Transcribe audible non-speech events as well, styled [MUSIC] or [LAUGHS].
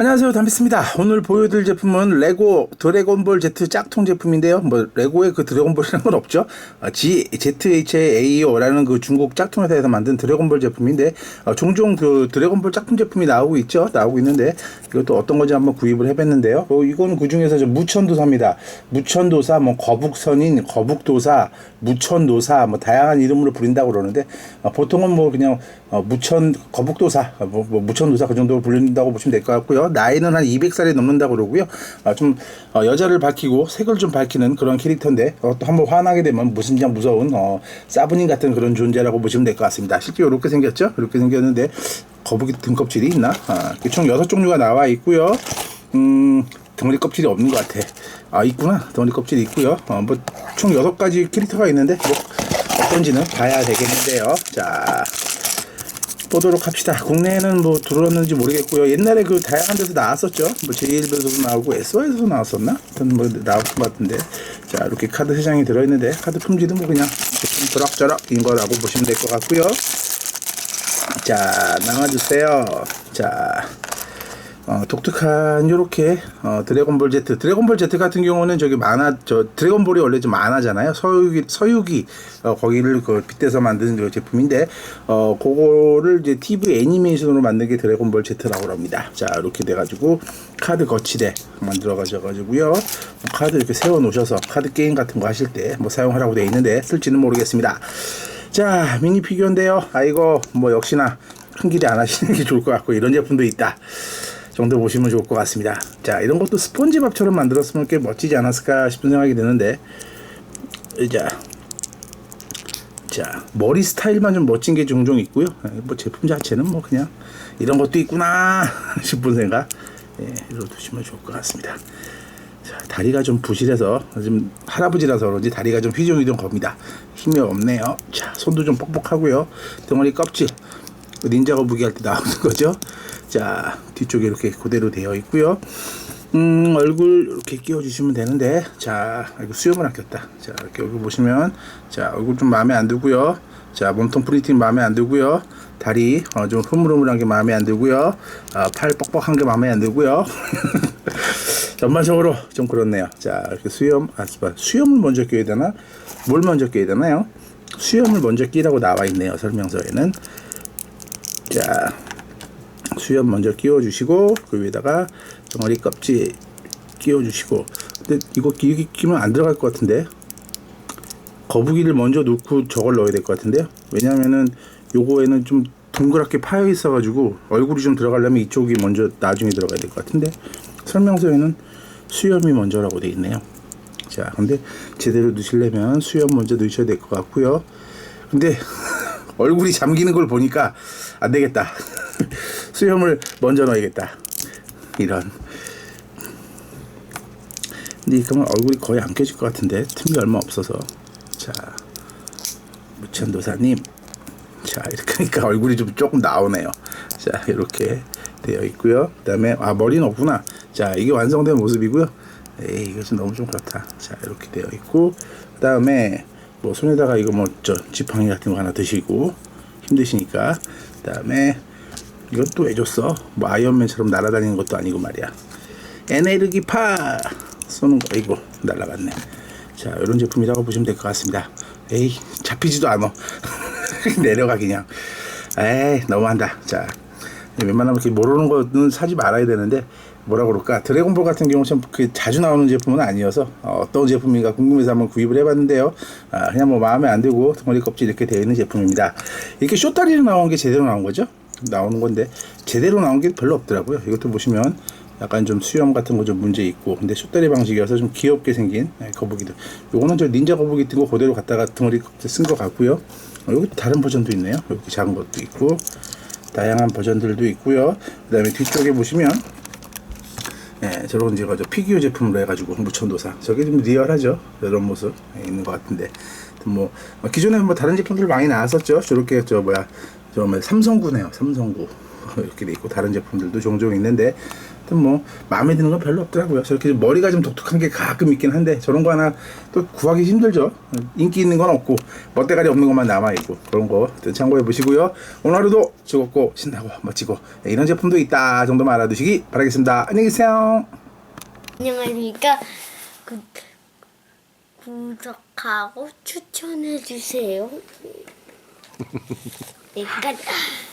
안녕하세요. 담비스입니다. 오늘 보여드릴 제품은 레고 드래곤볼 Z 짝퉁 제품인데요. 뭐 레고의 그 드래곤볼이라는 건 없죠. 어, G, ZHAO라는 그 중국 짝퉁 회사에서 만든 드래곤볼 제품인데 어, 종종 그 드래곤볼 짝퉁 제품이 나오고 있죠. 나오고 있는데 이것도 어떤 건지 한번 구입을 해봤는데요. 어, 이건 그 중에서 저 무천도사입니다. 무천도사 뭐 거북선인 거북도사 무천도사 뭐 다양한 이름으로 부른다고 그러는데 어, 보통은 뭐 그냥 어, 무천 거북도사 어, 뭐, 뭐 무천도사 그 정도로 불린다고 보시면 될 것 같고요 나이는 한 200살이 넘는다고 그러고요 아, 좀 어, 여자를 밝히고 색을 좀 밝히는 그런 캐릭터인데 어, 또 한번 화나게 되면 무심장 무서운 어, 사부님 같은 그런 존재라고 보시면 될 것 같습니다 실제 이렇게 생겼죠 이렇게 생겼는데 거북이 등껍질이 있나 아, 총 여섯 종류가 나와 있고요 음 덩어리 껍질이 없는 것 같아. 아 있구나 덩어리 껍질이 있고요. 어, 뭐총 여섯 가지 캐릭터가 있는데 뭐 어떤지는 봐야 되겠는데요. 자 보도록 합시다. 국내에는 뭐 들어왔는지 모르겠고요. 옛날에 그 다양한 데서 나왔었죠. 뭐 제일에서도 나오고 SY에서도 나왔었나? 하여튼 뭐 나왔던 것 같은데. 자 이렇게 카드 세 장이 들어있는데 카드 품질은 뭐 그냥 좀 저락저락인 거라고 보시면 될 것 같고요. 자 나와주세요. 자. 어, 독특한 요렇게 어, 드래곤볼 Z. 드래곤볼 Z 같은 경우는 저기 만화 저 드래곤볼이 원래 좀 만화잖아요. 서유기 서유기 어, 거기를 그 빗대서 만든 그 제품인데 어 그거를 이제 TV 애니메이션으로 만든 게 드래곤볼 Z라고 합니다. 자 이렇게 돼 가지고 카드 거치대 만들어 가져 가지고요. 카드 이렇게 세워 놓으셔서 카드 게임 같은 거 하실 때 뭐 사용하라고 돼 있는데 쓸지는 모르겠습니다. 자 미니 피규어인데요. 아이고 뭐 역시나 큰 기대 안 하시는 게 좋을 것 같고 이런 제품도 있다 정도 보시면 좋을 것 같습니다. 자, 이런 것도 스펀지밥처럼 만들었으면 꽤 멋지지 않았을까 싶은 생각이 드는데, 자, 자, 머리 스타일만 좀 멋진 게 종종 있고요. 뭐 제품 자체는 뭐 그냥 이런 것도 있구나 [LAUGHS] 싶은 생각, 예, 이로 두시면 좋을 것 같습니다. 자, 다리가 좀 부실해서 좀 할아버지라서 그런지 다리가 좀 휘종휘종 겁니다. 힘이 없네요. 자, 손도 좀 뻑뻑하고요. 덩어리 껍질. 닌자 거북이 할때 나오는 거죠. 자, 뒤쪽에 이렇게 그대로 되어 있고요. 음, 얼굴 이렇게 끼워 주시면 되는데, 자, 이거 수염을 아꼈다. 자, 이렇게 얼굴 보시면, 자, 얼굴 좀 마음에 안 들고요. 자, 몸통 프리팅 마음에 안 들고요. 다리 어, 좀 흐물흐물한 게 마음에 안 들고요. 아, 팔 뻑뻑한 게 마음에 안 들고요. [LAUGHS] 전반적으로 좀 그렇네요. 자, 이렇게 수염, 아, 수염을 먼저 끼워야 되나? 뭘 먼저 끼워야 되나요? 수염을 먼저 끼라고 나와 있네요. 설명서에는. 자, 수염 먼저 끼워주시고 그 위에다가 덩어리 껍질 끼워주시고. 근데 이거 끼, 끼면 안 들어갈 것 같은데? 거북이를 먼저 넣고 저걸 넣어야 될 것 같은데요? 왜냐면은 요거에는 좀 동그랗게 파여 있어 가지고 얼굴이 좀 들어가려면 이쪽이 먼저 나중에 들어가야 될 것 같은데 설명서에는 수염이 먼저라고 돼 있네요. 자 근데 제대로 넣으시려면 수염 먼저 넣으셔야 될 것 같고요. 근데 [LAUGHS] 얼굴이 잠기는 걸 보니까 안 되겠다 [LAUGHS] 수염을 먼저 넣어야겠다. 이런. 근데 이거면 얼굴이 거의 안 껴질 것 같은데 틈이 얼마 없어서. 자, 무천도사님. 자, 이렇게 하니까 얼굴이 좀 조금 나오네요. 자, 이렇게 되어 있고요. 그다음에 아 머리는 없구나. 자, 이게 완성된 모습이고요. 에이, 이것은 너무 좀 그렇다. 자, 이렇게 되어 있고 그다음에 뭐 손에다가 이거 뭐 저 지팡이 같은 거 하나 드시고 힘드시니까 그다음에 이것도 왜 줬어? 뭐 아이언맨처럼 날아다니는 것도 아니고 말이야. 에네르기 파 쏘는 거 이거 날라갔네. 자 이런 제품이라고 보시면 될 것 같습니다. 에이 잡히지도 않아. [LAUGHS] 내려가 그냥. 에이 너무한다. 자 웬만하면 이렇게 모르는 거는 사지 말아야 되는데 뭐라 그럴까 드래곤볼 같은 경우 참그 자주 나오는 제품은 아니어서 어, 떤 제품인가 궁금해서 한번 구입을 해봤는데요 아, 그냥 뭐 마음에 안 들고 덩어리 껍질 이렇게 되어 있는 제품입니다 이렇게 쇼다리로 나온 게 제대로 나온 거죠 나오는 건데 제대로 나온 게 별로 없더라고요. 이것도 보시면 약간 좀 수염 같은 거 좀 문제 있고 근데 숏다리 방식이어서 좀 귀엽게 생긴 네, 거북이들. 요거는 저 닌자 거북이 뜬 거 그대로 갖다가 등어리 쓴것 같고요. 어, 여기 다른 버전도 있네요. 이렇게 작은 것도 있고 다양한 버전들도 있고요. 그 다음에 뒤쪽에 보시면 예, 저런 제가 저 피규어 제품으로 해가지고 무천도사. 저게 좀 리얼하죠? 이런 모습 예, 있는 것 같은데. 뭐 기존에 뭐 다른 제품들 많이 나왔었죠? 저렇게 저 뭐야 저뭐 삼성구네요. 삼성구 이렇게 돼 있고 다른 제품들도 종종 있는데 뭐 마음에 드는 건 별로 없더라고요. 저렇게 머리가 좀 독특한 게 가끔 있긴 한데 저런 거 하나 또 구하기 힘들죠. 인기 있는 건 없고 멋대가리 없는 것만 남아 있고 그런 거 참고해 보시고요. 오늘 하루도 즐겁고 신나고 멋지고 네, 이런 제품도 있다 정도만 알아두시기 바라겠습니다. 안녕히 계세요. 안녕하십니까. 구, 구독하고 추천해 주세요. [LAUGHS] 네, 가자.